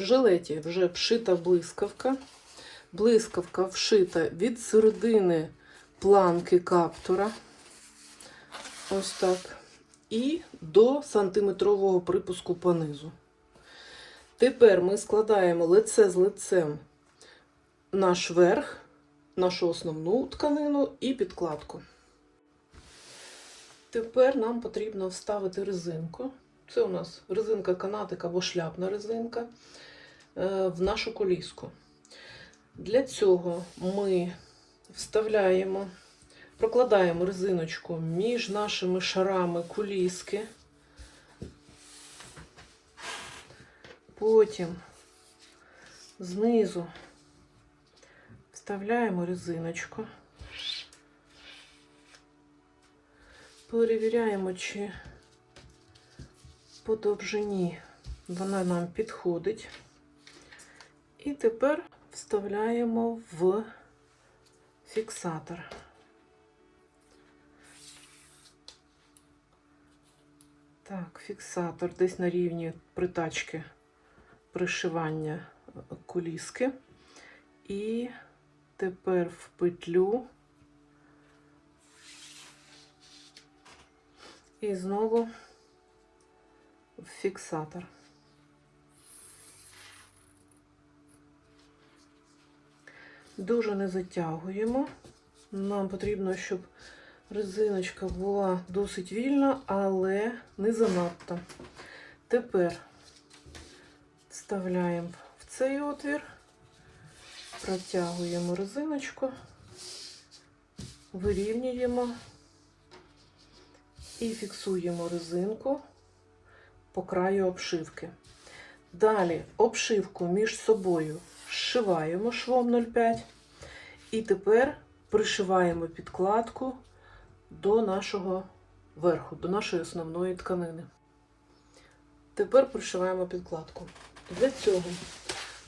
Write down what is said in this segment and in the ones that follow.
В жилеті вже вшита блискавка. Блискавка вшита від середини планки каптура. Ось так. І до сантиметрового припуску по низу. Тепер ми складаємо лице з лицем наш верх, нашу основну тканину і підкладку. Тепер нам потрібно вставити резинку. Це у нас резинка канатик або шляпна резинка в нашу коліску. Для цього ми вставляємо, прокладаємо резиночку між нашими шарами куліски. Потім знизу вставляємо резиночку. Перевіряємо, чи по довжині вона нам підходить. І тепер вставляємо в фіксатор. Так, фіксатор десь на рівні притачки пришивання коліски. І тепер в петлю. І знову в фіксатор. Дуже не затягуємо. Нам потрібно, щоб резиночка була досить вільна, але не занадто. Тепер вставляємо в цей отвір, протягуємо резиночку, вирівнюємо і фіксуємо резинку по краю обшивки. Далі обшивку між собою зшиваємо швом 0,5 і тепер пришиваємо підкладку до нашого верху, до нашої основної тканини. Тепер пришиваємо підкладку. Для цього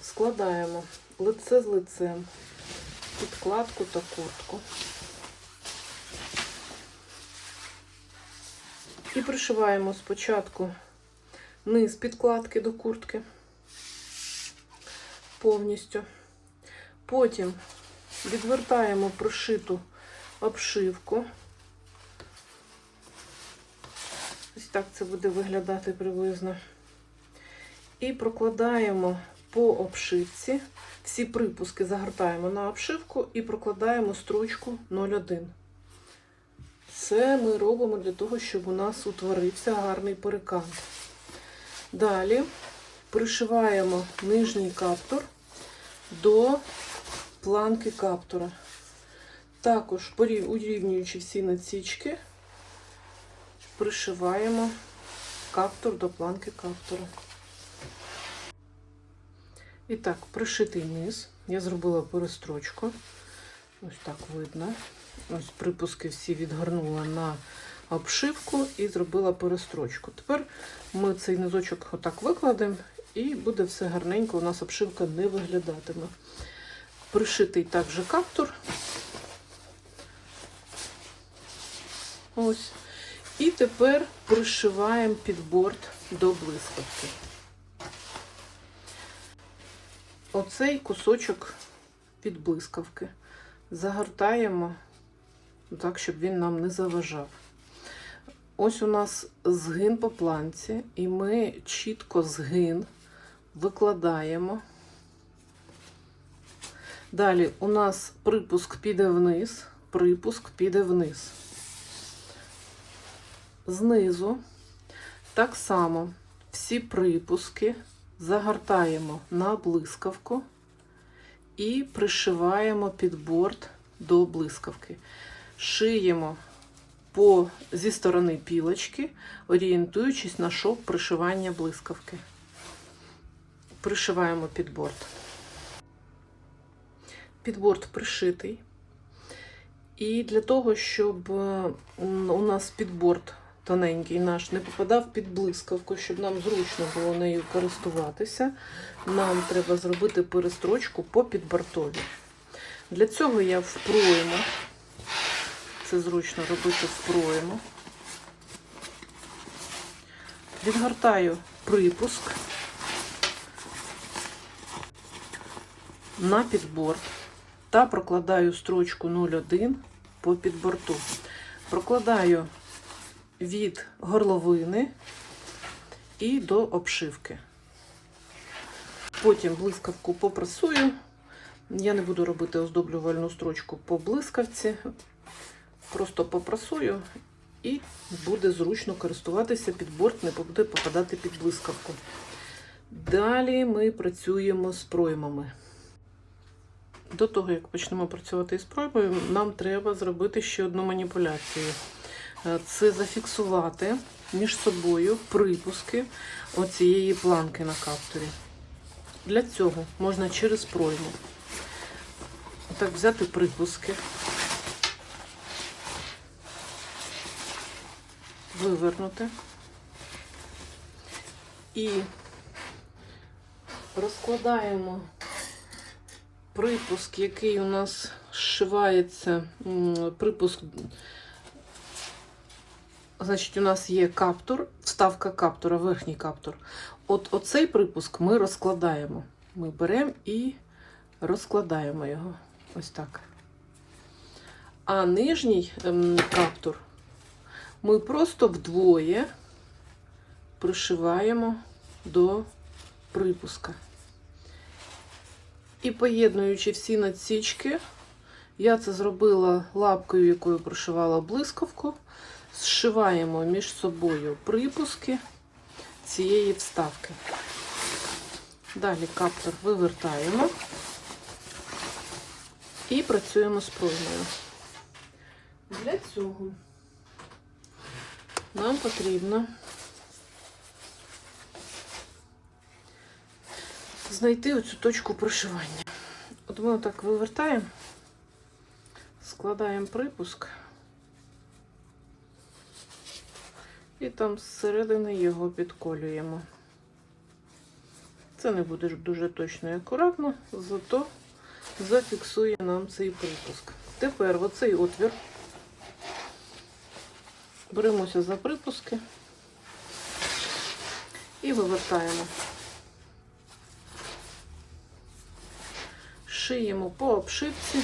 складаємо лице з лицем, підкладку та куртку. І пришиваємо спочатку низ підкладки до куртки повністю. Потім відвертаємо пришиту обшивку. Ось так це буде виглядати приблизно. І прокладаємо по обшивці. Всі припуски загортаємо на обшивку і прокладаємо строчку 0,1. Це ми робимо для того, щоб у нас утворився гарний перекант. Далі пришиваємо нижній каптур до планки каптура. Також урівнюючи всі насічки, пришиваємо каптур до планки каптура. І так, пришитий низ. Я зробила перестрочку. Ось так видно. Ось припуски всі відгорнула на обшивку і зробила перестрочку. Тепер ми цей низочок отак викладемо, і буде все гарненько, у нас обшивка не виглядатиме. Пришитий також каптур. Ось. І тепер пришиваємо підборд до блискавки. Оцей кусочок під блискавки загортаємо так, щоб він нам не заважав. Ось у нас згин по планці, і ми чітко згин викладаємо. Далі у нас припуск піде вниз, припуск піде вниз. Знизу так само всі припуски загортаємо на блискавку і пришиваємо під борт до блискавки. Шиємо по, зі сторони пілочки, орієнтуючись на шов пришивання блискавки. Пришиваємо під борт. Підборд пришитий. І для того, щоб у нас підборд тоненький наш не попадав під блискавку, щоб нам зручно було нею користуватися, нам треба зробити перестрочку по підбортові. Для цього я впроємо, це зручно робити впроємо, відгортаю припуск на підборд та прокладаю строчку 01 по підборту. Прокладаю від горловини і до обшивки. Потім блискавку попрасую. Я не буду робити оздоблювальну строчку по блискавці. Просто попрасую і буде зручно користуватися, підборд не буде попадати під блискавку. Далі ми працюємо з проймами. До того, як почнемо працювати із проймою, нам треба зробити ще одну маніпуляцію. Е, Це зафіксувати між собою припуски оцієї планки на каптурі. Для цього можна через пройму. Так, взяти припуски, вивернути і розкладаємо припуск, який у нас зшивається, припуск, значить, у нас є каптур, вставка каптура, верхній каптур. От оцей припуск ми розкладаємо. Ми беремо і розкладаємо його. Ось так. А нижній ем, каптур ми просто вдвоє пришиваємо до припуска. І поєднуючи всі надсічки, я це зробила лапкою, якою прошивала блискавку, зшиваємо між собою припуски цієї вставки. Далі каптор вивертаємо і працюємо з проймою. Для цього нам потрібно знайти оцю точку прошивання. От ми отак вивертаємо, складаємо припуск і там зсередини його підколюємо. Це не буде дуже точно і акуратно, зато зафіксує нам цей припуск. Тепер оцей отвір беремося за припуски і вивертаємо. Шиємо по обшивці.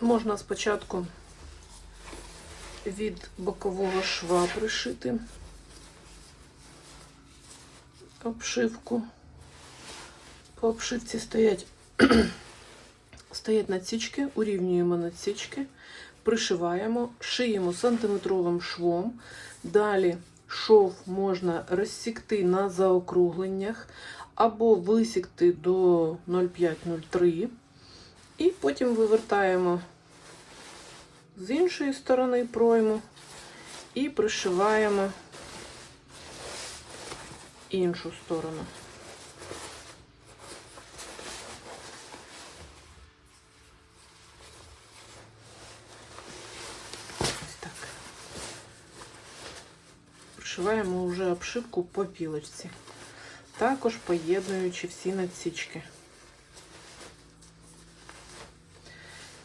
Можна спочатку від бокового шва пришити обшивку. По обшивці стоять, стоять надсічки, урівнюємо надсічки, пришиваємо, шиємо сантиметровим швом. Далі шов можна розсікти на заокругленнях або висікти до 0,5-0,3. І потім вивертаємо з іншої сторони пройму і пришиваємо іншу сторону. Ось. Пришиваємо вже обшивку по пілочці, також поєднуючи всі надсічки.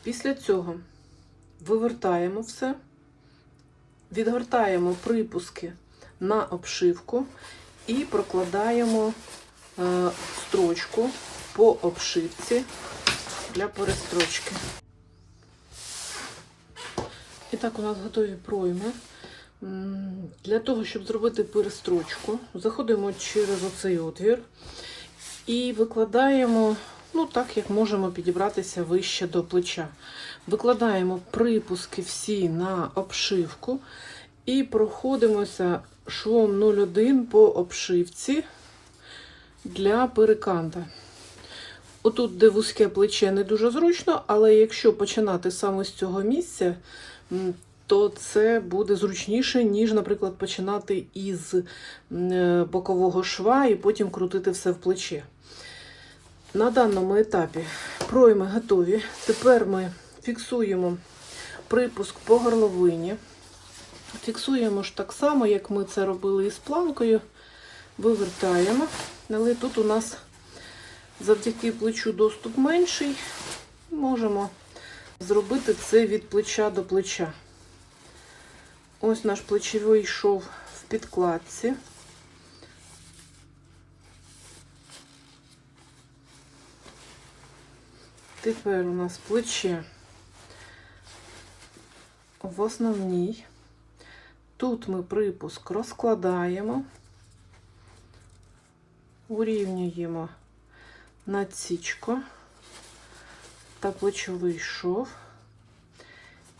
Після цього вивертаємо все, відгортаємо припуски на обшивку і прокладаємо е, строчку по обшивці для перестрочки. І так, у нас готові пройми. Для того, щоб зробити перестрочку, заходимо через оцей отвір і викладаємо, ну так, як можемо підібратися вище до плеча. Викладаємо припуски всі на обшивку і проходимося швом 0,1 по обшивці для переканта. Отут, де вузьке плече, не дуже зручно, але якщо починати саме з цього місця, то це буде зручніше, ніж, наприклад, починати із е, бокового шва і потім крутити все в плече. На даному етапі пройми готові. Тепер ми фіксуємо припуск по горловині. Фіксуємо ж так само, як ми це робили із планкою. Вивертаємо. Але тут у нас завдяки плечу доступ менший. Можемо зробити це від плеча до плеча. Ось наш плечовий шов в підкладці. Тепер у нас плече в основній. Тут ми припуск розкладаємо, урівнюємо надсічку та плечовий шов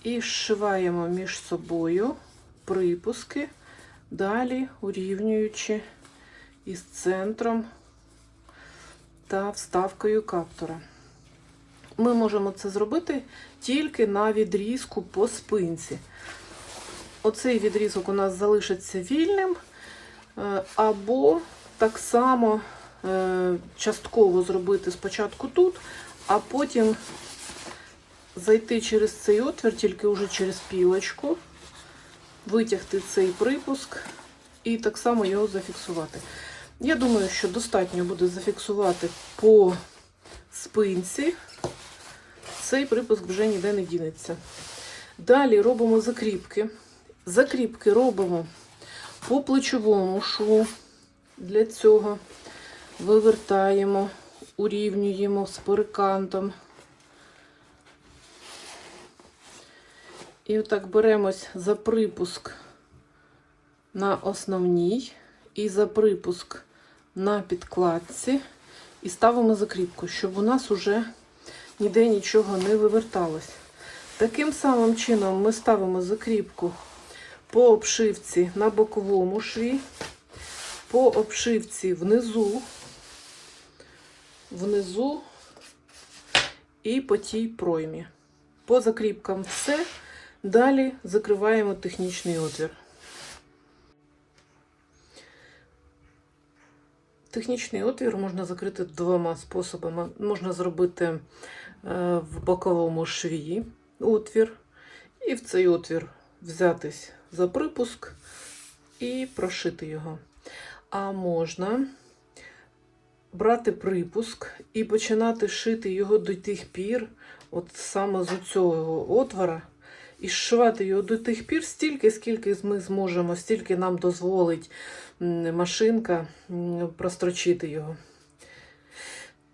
і зшиваємо між собою припуски, далі урівнюючи із центром та вставкою каптора. Ми можемо це зробити тільки на відрізку по спинці. Оцей відрізок у нас залишиться вільним, е, або так само е, частково зробити спочатку тут, а потім зайти через цей отвір, тільки вже через пілочку, витягти цей припуск і так само його зафіксувати. Я думаю, що достатньо буде зафіксувати по спинці. Цей припуск вже ніде не дінеться. Далі робимо закріпки. Закріпки робимо по плечовому шву. Для цього вивертаємо, урівнюємо з перекантом. І отак беремось за припуск на основній і за припуск на підкладці і ставимо закріпку, щоб у нас уже ніде нічого не виверталось. Таким самим чином ми ставимо закріпку по обшивці на боковому шві, по обшивці внизу, внизу і по тій проймі. По закріпкам все. Далі закриваємо технічний отвір. Технічний отвір можна закрити двома способами. Можна зробити е, в боковому шві отвір, і в цей отвір взятись за припуск і прошити його. А можна брати припуск і починати шити його до тих пір, от саме з цього отвора, і зшивати його до тих пір, стільки, скільки ми зможемо, стільки нам дозволить машинка прострочити його.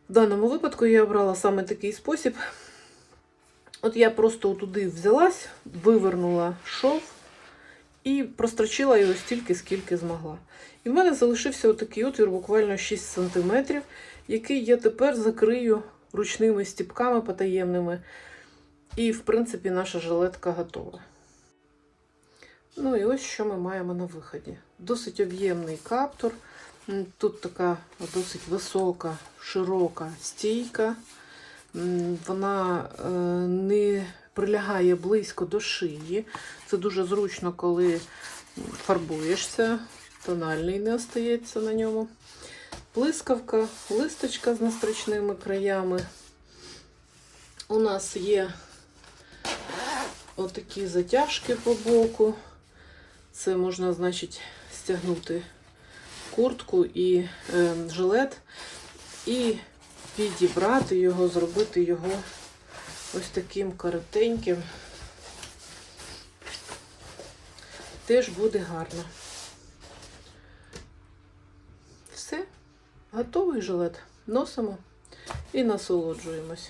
В даному випадку я обрала саме такий спосіб. От я просто туди взялась, вивернула шов і прострочила його стільки, скільки змогла. І в мене залишився отакий отвір, буквально 6 см, який я тепер закрию ручними стіпками потаємними. І, в принципі, наша жилетка готова. Ну і ось що ми маємо на виході. Досить об'ємний каптур. Тут така досить висока, широка стійка. Вона е, не прилягає близько до шиї. Це дуже зручно, коли фарбуєшся, тональний не остається на ньому. Блискавка, листочка з настрочними краями. У нас є отакі затяжки по боку. Це можна, значить, стягнути куртку і е, жилет і підібрати його, зробити його ось таким коротеньким. Теж буде гарно. Все, готовий жилет. Носимо і насолоджуємось.